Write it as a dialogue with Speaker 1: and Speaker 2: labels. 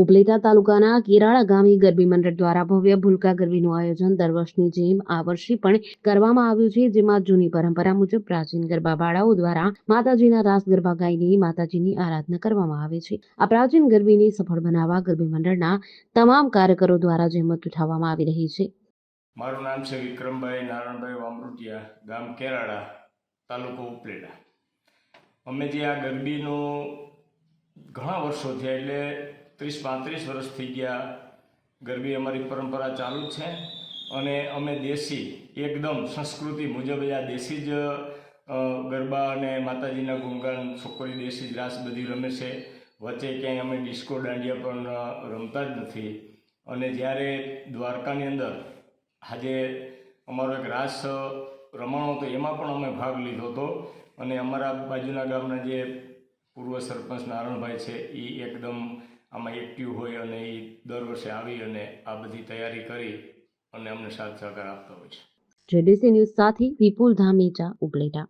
Speaker 1: ઉપલેટા તાલુકાના કેરાળા ગામે ગરબી મંડળ દ્વારા ભવ્ય ભૂલકા ગરબીનું આયોજન દર વર્ષની જેમ આ વર્ષે પણ કરવામાં આવ્યું છે, જેમાં જૂની પરંપરા મુજબ પ્રાચીન ગરબા બાળાઓ દ્વારા માતાજીના રાસ ગરબા ગાઈને માતાજીની આરાધના કરવામાં આવે છે. આ પ્રાચીન ગરબીને સફળ બનાવવા ગરબી મંડળના તમામ કાર્યકરો દ્વારા જહેમત ઉઠાવવામાં આવી રહી છે.
Speaker 2: મારું નામ છે વિક્રમભાઈ નારાયણભાઈ વામરૂટિયા, ગામ કેરાળા, તાલુકો ઉપલેટા. અમે જે આ ગરબીનો ઘણા વર્ષો થયા એટલે ત્રીસ પાંત્રીસ વર્ષ થઈ ગયા ગરબી અમારી પરંપરા ચાલુ છે. અને અમે દેશી, એકદમ સંસ્કૃતિ મુજબ આ દેશી જ ગરબા અને માતાજીના ગુણગાન, છોકરી દેશી જ રાસ બધી રમે છે. વચ્ચે ક્યાંય અમે ડિસ્કો દાંડિયા પણ રમતા જ નથી. અને જ્યારે દ્વારકાની અંદર આજે અમારો એક રાસ રમાણો હતો, એમાં પણ અમે ભાગ લીધો હતો. અને અમારા બાજુના ગામના જે પૂર્વ સરપંચ નારણભાઈ છે, એ એકદમ આમાં એક્ટિવ હોય અને એ દર વર્ષે આવી અને આ બધી તૈયારી કરી અને અમને સાથ સહકાર આપતા હોય છે.
Speaker 1: જેડીસી ન્યૂઝ સાથે વિપુલ ધામેચા, ઉપલેટા.